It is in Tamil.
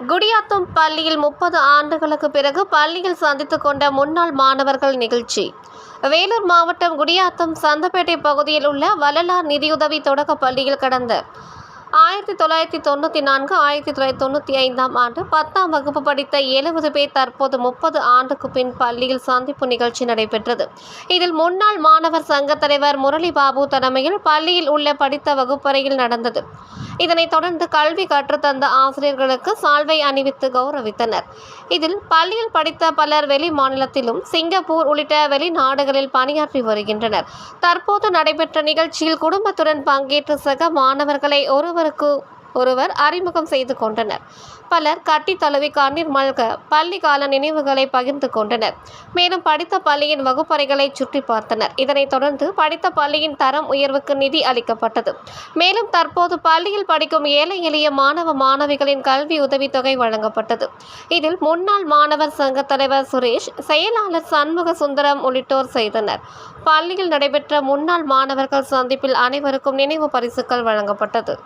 குடியாத்தம் பள்ளியில் முப்பது ஆண்டுகளுக்கு பிறகு பள்ளியில் சந்தித்து கொண்ட முன்னாள் மாணவர்கள் நிகழ்ச்சி. வேலூர் மாவட்டம் குடியாத்தம் சந்தப்பேட்டை பகுதியில் உள்ள வள்ளலார் நிதியுதவி தொடக்க பள்ளியில் கடந்த ஆயிரத்தி தொள்ளாயிரத்தி தொண்ணூற்றி நான்கு ஆயிரத்தி தொள்ளாயிரத்தி தொண்ணூற்றி ஐந்தாம் ஆண்டு பத்தாம் வகுப்பு படித்த எழுபது பேர் தற்போது முப்பது ஆண்டுக்கு பின் பள்ளியில் சந்திப்பு நிகழ்ச்சி நடைபெற்றது. இதில் முன்னாள் மாணவர் சங்க தலைவர் முரளி பாபு தலைமையில் பள்ளியில் உள்ள படித்த வகுப்பறையில் நடந்தது. இதனைத் தொடர்ந்து கல்வி கற்றுத்தந்த ஆசிரியர்களுக்கு சால்வை அணிவித்து கௌரவித்தனர். இதில் பள்ளியில் படித்த பலர் வெளி மாநிலத்திலும் சிங்கப்பூர் உள்ளிட்ட வெளிநாடுகளில் பணியாற்றி வருகின்றனர். தற்போது நடைபெற்ற நிகழ்ச்சியில் குடும்பத்துடன் பங்கேற்று சக மாணவர்களை ஒருவருக்கு ஒருவர் அறிமுகம் செய்து கொண்டனர். பலர் கட்டி தழுவி கண்ணீர் மல்க பள்ளி கால நினைவுகளை பகிர்ந்து கொண்டனர். மேலும் படித்த பள்ளியின் வகுப்பறைகளை சுற்றி பார்த்தனர். இதனைத் தொடர்ந்து படித்த பள்ளியின் தரம் உயர்வுக்கு நிதி அளிக்கப்பட்டது. மேலும் தற்போது பள்ளியில் படிக்கும் ஏழை எளிய மாணவ மாணவிகளின் கல்வி உதவித்தொகை வழங்கப்பட்டது. இதில் முன்னாள் மாணவர் சங்க தலைவர் சுரேஷ் செயலாளர் சண்முக சுந்தரம் உள்ளிட்டோர் செய்தனர். பள்ளியில் நடைபெற்ற முன்னாள் மாணவர்கள் சந்திப்பில் அனைவருக்கும் நினைவு பரிசுகள் வழங்கப்பட்டது.